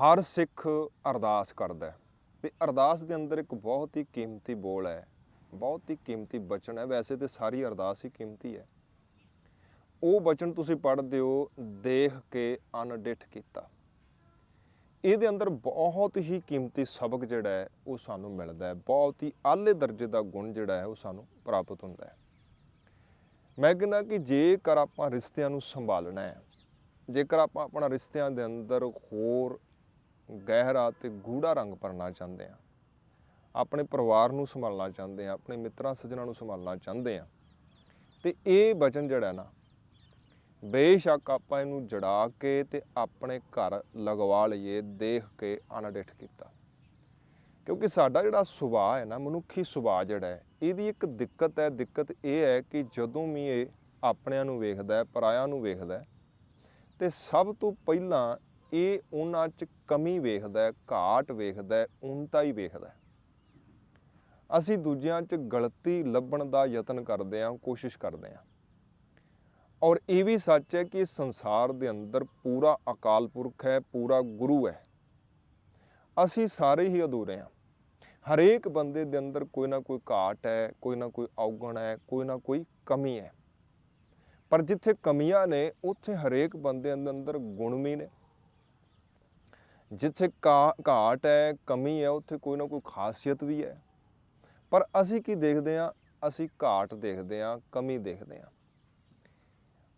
ਹਰ ਸਿੱਖ ਅਰਦਾਸ ਕਰਦਾ ਹੈ। ਤੇ ਅਰਦਾਸ ਦੇ ਅੰਦਰ ਇੱਕ ਬਹੁਤ ਹੀ ਕੀਮਤੀ ਬੋਲ ਹੈ, ਬਹੁਤ ਹੀ ਕੀਮਤੀ ਬਚਨ ਹੈ। ਵੈਸੇ ਤੇ ਸਾਰੀ ਅਰਦਾਸ ਹੀ ਕੀਮਤੀ ਹੈ। ਉਹ ਬਚਨ ਤੁਸੀਂ ਪੜ੍ਹਦੇ ਹੋ, ਦੇਖ ਕੇ ਅਨਡਿਠ ਕੀਤਾ। ਇਹਦੇ ਅੰਦਰ ਬਹੁਤ ਹੀ ਕੀਮਤੀ ਸਬਕ ਜਿਹੜਾ ਹੈ, ਉਹ ਸਾਨੂੰ ਮਿਲਦਾ ਹੈ। ਬਹੁਤ ਹੀ ਆਲੇ ਦਰਜੇ ਦਾ ਗੁਣ ਜਿਹੜਾ ਹੈ, ਉਹ ਸਾਨੂੰ ਪ੍ਰਾਪਤ ਹੁੰਦਾ ਹੈ। ਮੈਂ ਕਹਿੰਦਾ ਕਿ ਜੇਕਰ ਆਪਾਂ ਰਿਸ਼ਤਿਆਂ ਨੂੰ ਸੰਭਾਲਣਾ ਹੈ, ਜੇਕਰ ਆਪਾਂ ਆਪਣਾ ਰਿਸ਼ਤਿਆਂ ਦੇ ਅੰਦਰ ਹੋਰ ਗਹਿਰਾ ਤੇ ਗੂੜਾ ਰੰਗ ਭਰਨਾ ਚਾਹੁੰਦੇ ਆ ਆਪਣੇ ਪਰਿਵਾਰ ਨੂੰ ਸੰਭਾਲਣਾ ਚਾਹੁੰਦੇ ਆ ਆਪਣੇ ਮਿੱਤਰਾਂ ਸੱਜਣਾਂ ਨੂੰ ਸੰਭਾਲਣਾ ਚਾਹੁੰਦੇ ਆ ਤੇ ਇਹ ਵਚਨ ਜਿਹੜਾ ਨਾ, ਬੇਸ਼ੱਕ ਆਪਾਂ ਇਹਨੂੰ ਜੜਾ ਕੇ ਤੇ ਆਪਣੇ ਘਰ ਲਗਵਾ ਲਈਏ, ਦੇਖ ਕੇ ਅਨਡਿਠ ਕੀਤਾ। ਕਿਉਂਕਿ ਸਾਡਾ ਜਿਹੜਾ ਸੁਭਾਅ ਹੈ ਨਾ, ਮਨੁੱਖੀ ਸੁਭਾਅ ਜਿਹੜਾ ਹੈ, ਇਹਦੀ ਇੱਕ ਦਿੱਕਤ ਹੈ, ਦਿੱਕਤ ਇਹ ਹੈ ਕਿ ਜਦੋਂ ਵੀ ਇਹ ਆਪਣਿਆਂ ਨੂੰ ਵੇਖਦਾ ਹੈ, ਪਰਾਇਆਂ ਨੂੰ ਵੇਖਦਾ ਹੈ, ਤੇ ਸਭ ਤੋਂ ਪਹਿਲਾਂ ਇਹ ਉਹਨਾਂ 'ਚ ਕਮੀ ਵੇਖਦਾ ਹੈ, ਘਾਟ ਵੇਖਦਾ ਹੈ ਉਨਤਾ ਹੀ ਵੇਖਦਾ ਹੈ। ਅਸੀਂ ਦੂਜਿਆਂ 'ਚ ਗਲਤੀ ਲੱਭਣ ਦਾ ਯਤਨ ਕਰਦੇ ਹਾਂ, ਕੋਸ਼ਿਸ਼ ਕਰਦੇ ਹਾਂ। ਔਰ ਇਹ ਵੀ ਸੱਚ ਹੈ ਕਿ ਸੰਸਾਰ ਦੇ ਅੰਦਰ ਪੂਰਾ ਅਕਾਲ ਪੁਰਖ ਹੈ, ਪੂਰਾ ਗੁਰੂ ਹੈ। ਅਸੀਂ ਸਾਰੇ ਹੀ ਅਧੂਰੇ ਹਾਂ। ਹਰੇਕ ਬੰਦੇ ਦੇ ਅੰਦਰ ਕੋਈ ਨਾ ਕੋਈ ਘਾਟ ਹੈ, ਕੋਈ ਨਾ ਕੋਈ ਔਗਣ ਹੈ, ਕੋਈ ਨਾ ਕੋਈ ਕਮੀ ਹੈ। ਪਰ ਜਿੱਥੇ ਕਮੀਆਂ ਨੇ, ਉੱਥੇ ਹਰੇਕ ਬੰਦੇ ਦੇ ਅੰਦਰ ਗੁਣ ਵੀ ਨੇ। ਜਿੱਥੇ ਕਾ- ਘਾਟ ਹੈ, ਕਮੀ ਹੈ, ਉੱਥੇ ਕੋਈ ਨਾ ਕੋਈ ਖਾਸੀਅਤ ਵੀ ਹੈ। ਪਰ ਅਸੀਂ ਕੀ ਦੇਖਦੇ ਹਾਂ? ਅਸੀਂ ਘਾਟ ਦੇਖਦੇ ਹਾਂ, ਕਮੀ ਦੇਖਦੇ ਹਾਂ।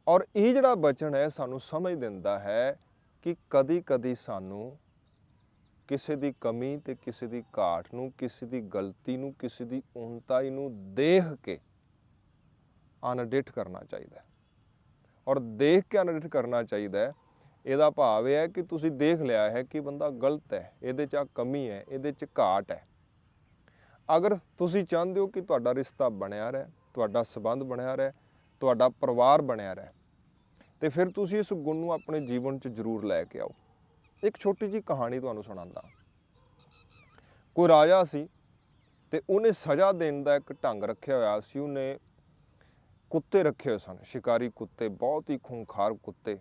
ਔਰ ਇਹ ਜਿਹੜਾ ਬਚਨ ਹੈ, ਸਾਨੂੰ ਸਮਝ ਦਿੰਦਾ ਹੈ ਕਿ ਕਦੀ-ਕਦੀ ਸਾਨੂੰ ਕਿਸੇ ਦੀ ਕਮੀ ਤੇ ਕਿਸੇ ਦੀ ਘਾਟ ਨੂੰ, ਕਿਸੇ ਦੀ ਗਲਤੀ ਨੂੰ, ਕਿਸੇ ਦੀ ਉਨਤਾਈ ਨੂੰ ਦੇਖ ਕੇ ਅਨਡਿਟ ਕਰਨਾ ਚਾਹੀਦਾ ਔਰ ਦੇਖ ਕੇ ਅਨਡਿਟ ਕਰਨਾ ਚਾਹੀਦਾ ਇਹਦਾ ਭਾਵ ਇਹ ਹੈ ਕਿ ਤੁਸੀਂ ਦੇਖ ਲਿਆ ਹੈ ਕਿ ਬੰਦਾ ਗਲਤ ਹੈ, ਇਹਦੇ 'ਚ ਆ ਕਮੀ ਹੈ, ਇਹਦੇ 'ਚ ਘਾਟ ਹੈ। ਅਗਰ ਤੁਸੀਂ ਚਾਹੁੰਦੇ ਹੋ ਕਿ ਤੁਹਾਡਾ ਰਿਸ਼ਤਾ ਬਣਿਆ ਰਹੇ, ਤੁਹਾਡਾ ਸਬੰਧ ਬਣਿਆ ਰਹੇ, ਤੁਹਾਡਾ ਪਰਿਵਾਰ ਬਣਿਆ ਰਹੇ, ਤੇ ਫਿਰ ਤੁਸੀਂ ਇਸ ਗੁਣ ਨੂੰ ਆਪਣੇ ਜੀਵਨ 'ਚ ਜ਼ਰੂਰ ਲੈ ਕੇ ਆਓ। ਇੱਕ ਛੋਟੀ ਜੀ ਕਹਾਣੀ ਤੁਹਾਨੂੰ ਸੁਣਾਉਂਦਾ ਕੋਈ ਰਾਜਾ ਸੀ ਤੇ ਉਹਨੇ ਸਜ਼ਾ ਦੇਣ ਦਾ ਇੱਕ ਢੰਗ ਰੱਖਿਆ ਹੋਇਆ ਸੀ, ਉਹਨੇ ਕੁੱਤੇ ਰੱਖੇ ਹੋਏ ਸਨ, ਸ਼ਿਕਾਰੀ ਕੁੱਤੇ, ਬਹੁਤ ਹੀ ਖੂੰਖਾਰ ਕੁੱਤੇ।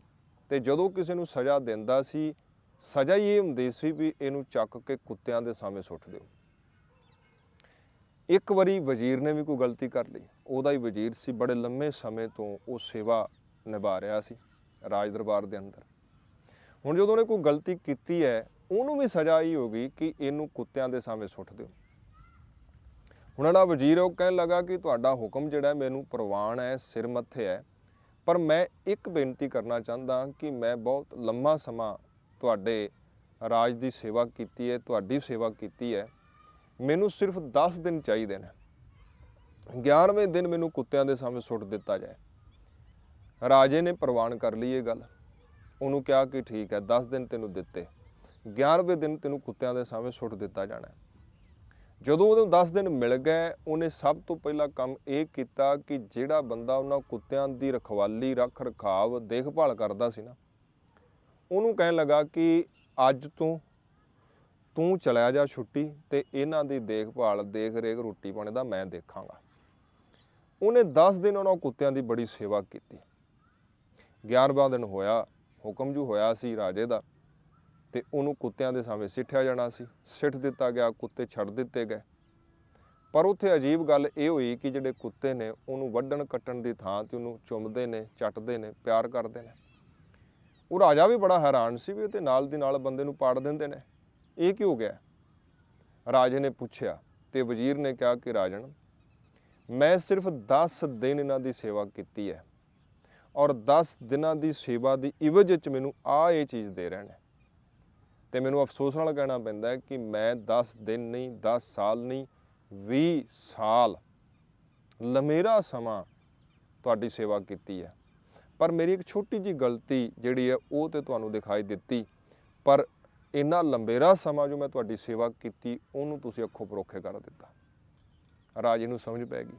ਤੇ ਜਦੋਂ ਕਿਸੇ ਨੂੰ ਸਜ਼ਾ ਦਿੰਦਾ ਸੀ, ਸਜ਼ਾ ਹੀ ਇਹ ਹੁੰਦੀ ਸੀ ਵੀ ਇਹਨੂੰ ਚੱਕ ਕੇ ਕੁੱਤਿਆਂ ਦੇ ਸਾਹਮਣੇ ਸੁੱਟ ਦਿਓ। ਇੱਕ ਵਾਰੀ ਵਜ਼ੀਰ ਨੇ ਵੀ ਕੋਈ ਗਲਤੀ ਕਰ ਲਈ। ਉਹਦਾ ਹੀ ਵਜ਼ੀਰ ਸੀ, ਬੜੇ ਲੰਮੇ ਸਮੇਂ ਤੋਂ ਉਹ ਸੇਵਾ ਨਿਭਾ ਰਿਹਾ ਸੀ, ਰਾਜ ਦਰਬਾਰ ਦੇ ਅੰਦਰ। ਹੁਣ ਜਦੋਂ ਉਹਨੇ ਕੋਈ ਗਲਤੀ ਕੀਤੀ ਹੈ, ਉਹਨੂੰ ਵੀ ਸਜ਼ਾ ਹੀ ਹੋ ਗਈ ਕਿ ਇਹਨੂੰ ਕੁੱਤਿਆਂ ਦੇ ਸਾਹਮਣੇ ਸੁੱਟ ਦਿਓ। ਹੁਣ ਜਿਹੜਾ ਵਜ਼ੀਰ ਉਹ ਕਹਿਣ ਲੱਗਾ ਕਿ ਤੁਹਾਡਾ ਹੁਕਮ ਜਿਹੜਾ ਮੈਨੂੰ ਪ੍ਰਵਾਨ ਹੈ, ਸਿਰ ਮੱਥੇ ਹੈ। ਪਰ ਮੈਂ ਇੱਕ ਬੇਨਤੀ ਕਰਨਾ ਚਾਹੁੰਦਾ ਕਿ ਮੈਂ ਬਹੁਤ ਲੰਮਾ ਸਮਾਂ ਤੁਹਾਡੇ ਰਾਜ ਦੀ ਸੇਵਾ ਕੀਤੀ ਹੈ, ਤੁਹਾਡੀ ਸੇਵਾ ਕੀਤੀ ਹੈ। ਮੈਨੂੰ ਸਿਰਫ 10 ਦਿਨ ਚਾਹੀਦੇ ਨੇ। 11ਵੇਂ ਦਿਨ ਮੈਨੂੰ ਕੁੱਤਿਆਂ ਦੇ ਸਾਹਮਣੇ ਸੁੱਟ ਦਿੱਤਾ ਜਾਏ। ਰਾਜੇ ਨੇ ਪ੍ਰਵਾਨ ਕਰ ਲਈ ਇਹ ਗੱਲ। ਉਹਨੂੰ ਕਿਹਾ ਕਿ ਠੀਕ ਹੈ 10 ਦਿਨ ਤੈਨੂੰ ਦਿੱਤੇ। 11ਵੇਂ ਦਿਨ ਤੈਨੂੰ ਕੁੱਤਿਆਂ ਦੇ ਸਾਹਮਣੇ ਸੁੱਟ ਦਿੱਤਾ ਜਾਣਾ। ਜਦੋਂ ਉਹਨੂੰ 10 ਦਿਨ ਮਿਲ ਗਏ, ਉਹਨੇ ਸਭ ਤੋਂ ਪਹਿਲਾਂ ਕੰਮ ਇਹ ਕੀਤਾ ਕਿ ਜਿਹੜਾ ਬੰਦਾ ਉਹਨਾਂ ਕੁੱਤਿਆਂ ਦੀ ਰਖਵਾਲੀ ਰੱਖ ਰਖਾਵ ਦੇਖਭਾਲ ਕਰਦਾ ਸੀ ਨਾ, ਉਹਨੂੰ ਕਹਿਣ ਲੱਗਾ ਕਿ ਅੱਜ ਤੋਂ, ਤੂੰ ਚਲਿਆ ਜਾ ਛੁੱਟੀ ਤੇ ਇਹਨਾਂ ਦੀ ਦੇਖਭਾਲ ਦੇਖ ਰੇਖ ਰੋਟੀ ਪਾਣੀ ਦਾ ਮੈਂ ਦੇਖਾਂਗਾ। ਉਹਨੇ 10 ਦਿਨ ਉਹਨਾਂ ਕੁੱਤਿਆਂ ਦੀ ਬੜੀ ਸੇਵਾ ਕੀਤੀ। 11ਵਾਂ ਦਿਨ ਹੋਇਆ, ਹੁਕਮ ਜੂ ਹੋਇਆ ਸੀ ਰਾਜੇ ਦਾ ਤੇ ਉਹਨੂੰ ਕੁੱਤਿਆਂ ਦੇ ਸਾਹਮਣੇ ਸਿੱਟਿਆ ਜਾਣਾ ਸੀ। ਸਿੱਟ ਦਿੱਤਾ ਗਿਆ, ਕੁੱਤੇ ਛੱਡ ਦਿੱਤੇ ਗਏ। ਪਰ ਉੱਥੇ ਅਜੀਬ ਗੱਲ ਇਹ ਹੋਈ ਕਿ ਜਿਹੜੇ ਕੁੱਤੇ ਨੇ, ਉਹਨੂੰ ਵੱਢਣ ਕੱਟਣ ਦੀ ਥਾਂ ਤੇ ਉਹਨੂੰ ਚੁੰਮਦੇ ਨੇ, ਚੱਟਦੇ ਨੇ, ਪਿਆਰ ਕਰਦੇ ਨੇ। ਉਹ ਰਾਜਾ ਵੀ ਬੜਾ ਹੈਰਾਨ ਸੀ ਵੀ ਤੇ ਨਾਲ ਦੀ ਨਾਲ ਬੰਦੇ ਨੂੰ ਪਾੜ ਦਿੰਦੇ ਨੇ। ਇਹ ਕੀ ਹੋ ਗਿਆ? ਰਾਜੇ ਨੇ ਪੁੱਛਿਆ ਤੇ ਵਜ਼ੀਰ ਨੇ ਕਿਹਾ ਕਿ ਰਾਜਨ ਮੈਂ ਸਿਰਫ 10 ਦਿਨ ਇਹਨਾਂ ਦੀ ਸੇਵਾ ਕੀਤੀ ਹੈ। ਔਰ 10 ਦਿਨਾਂ ਦੀ ਸੇਵਾ ਦੀ ਇਵਜ ਵਿੱਚ ਮੈਨੂੰ ਆ ਇਹ ਚੀਜ਼ ਦੇ ਰਹੇ ਨੇ। ਤੇ ਮੈਨੂੰ ਅਫਸੋਸ ਨਾਲ ਕਹਿਣਾ ਪੈਂਦਾ ਕਿ ਮੈਂ 10 ਦਿਨ ਨਹੀਂ 10 ਸਾਲ ਨਹੀਂ 20 ਸਾਲ ਲੰਮੇਰਾ ਸਮਾਂ ਤੁਹਾਡੀ ਸੇਵਾ ਕੀਤੀ ਹੈ। ਪਰ ਮੇਰੀ ਇੱਕ ਛੋਟੀ ਜੀ ਗਲਤੀ ਜਿਹੜੀ ਹੈ, ਉਹ ਤੇ ਤੁਹਾਨੂੰ ਦਿਖਾਈ ਦਿੱਤੀ। ਪਰ ਇੰਨਾ ਲੰਬੇਰਾ ਸਮਾਂ ਜੋ ਮੈਂ ਤੁਹਾਡੀ ਸੇਵਾ ਕੀਤੀ, ਉਹਨੂੰ ਤੁਸੀਂ ਅੱਖੋਂ ਪਰੋਖੇ ਕਰ ਦਿੱਤਾ। ਰਾਜੇ ਨੂੰ ਸਮਝ ਪੈ ਗਈ।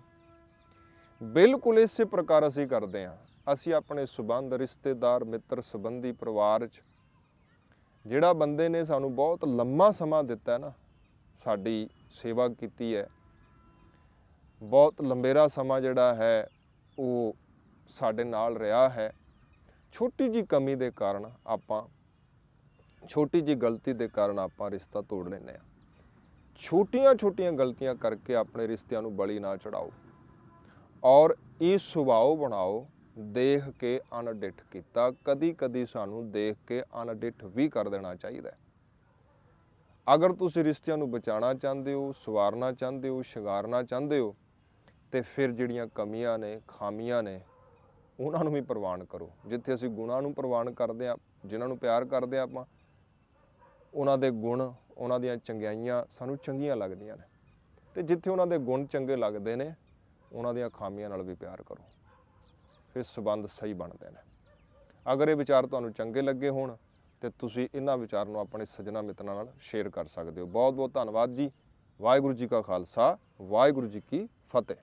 ਬਿਲਕੁਲ ਇਸੇ ਪ੍ਰਕਾਰ ਅਸੀਂ ਕਰਦੇ ਹਾਂ। ਅਸੀਂ ਆਪਣੇ ਸਬੰਧ, ਰਿਸ਼ਤੇਦਾਰ, ਮਿੱਤਰ, ਸੰਬੰਧੀ ਪਰਿਵਾਰ 'ਚ ਜਿਹੜਾ ਬੰਦੇ ਨੇ ਸਾਨੂੰ ਬਹੁਤ ਲੰਮਾ ਸਮਾਂ ਦਿੱਤਾ ਨਾ, ਸਾਡੀ ਸੇਵਾ ਕੀਤੀ ਹੈ। ਬਹੁਤ ਲੰਬੇਰਾ ਸਮਾਂ ਜਿਹੜਾ ਹੈ, ਉਹ ਸਾਡੇ ਨਾਲ ਰਿਹਾ ਹੈ। ਛੋਟੀ ਜੀ ਕਮੀ ਦੇ ਕਾਰਨ ਆਪਾਂ, ਛੋਟੀ ਜੀ ਗਲਤੀ ਦੇ ਕਾਰਨ ਆਪਾਂ ਰਿਸ਼ਤਾ ਤੋੜ ਲੈਂਦੇ ਆ ਛੋਟੀਆਂ-ਛੋਟੀਆਂ ਗਲਤੀਆਂ ਕਰਕੇ ਆਪਣੇ ਰਿਸ਼ਤਿਆਂ ਨੂੰ ਬਲੀ ਨਾ ਚੜਾਓ। ਔਰ ਇਹ ਸੁਭਾਅ ਬਣਾਓ ਦੇਖ ਕੇ ਅਣਡਿੱਠ ਕੀਤਾ, ਕਦੀ-ਕਦੀ ਸਾਨੂੰ ਦੇਖ ਕੇ ਅਣਡਿੱਠ ਵੀ ਕਰ ਦੇਣਾ ਚਾਹੀਦਾ ਅਗਰ ਤੁਸੀਂ ਰਿਸ਼ਤਿਆਂ ਨੂੰ ਬਚਾਉਣਾ ਚਾਹੁੰਦੇ ਹੋ, ਸਵਾਰਨਾ ਚਾਹੁੰਦੇ ਹੋ, ਸ਼ਿੰਗਾਰਨਾ ਚਾਹੁੰਦੇ ਹੋ, ਤੇ ਫਿਰ ਜਿਹੜੀਆਂ ਕਮੀਆਂ ਨੇ, ਖਾਮੀਆਂ ਨੇ, ਉਹਨਾਂ ਨੂੰ ਵੀ ਪ੍ਰਵਾਨ ਕਰੋ। ਜਿੱਥੇ ਅਸੀਂ ਗੁਣਾਂ ਨੂੰ ਪ੍ਰਵਾਨ ਕਰਦੇ ਆ ਜਿਨ੍ਹਾਂ ਨੂੰ ਪਿਆਰ ਕਰਦੇ ਆ ਆਪਾਂ, ਉਹਨਾਂ ਦੇ ਗੁਣ, ਉਹਨਾਂ ਦੀਆਂ ਚੰਗਿਆਈਆਂ ਸਾਨੂੰ ਚੰਗੀਆਂ ਲੱਗਦੀਆਂ ਨੇ। ਤੇ ਜਿੱਥੇ ਉਹਨਾਂ ਦੇ ਗੁਣ ਚੰਗੇ ਲੱਗਦੇ ਨੇ, ਉਹਨਾਂ ਦੀਆਂ ਖਾਮੀਆਂ ਨਾਲ ਵੀ ਪਿਆਰ ਕਰੋ। ਫਿਰ ਸਬੰਧ ਸਹੀ ਬਣਦੇ ਨੇ। ਅਗਰ ਇਹ ਵਿਚਾਰ ਤੁਹਾਨੂੰ ਚੰਗੇ ਲੱਗੇ ਹੋਣ, ਤੇ ਤੁਸੀਂ ਇਹਨਾਂ ਵਿਚਾਰ ਨੂੰ ਆਪਣੇ ਸੱਜਣਾ ਮਿੱਤਰਾਂ ਨਾਲ ਸ਼ੇਅਰ ਕਰ ਸਕਦੇ ਹੋ। ਬਹੁਤ ਬਹੁਤ ਧੰਨਵਾਦ ਜੀ। ਵਾਹਿਗੁਰੂ ਜੀ ਕਾ ਖਾਲਸਾ, ਵਾਹਿਗੁਰੂ ਜੀ ਕੀ ਫਤਿਹ।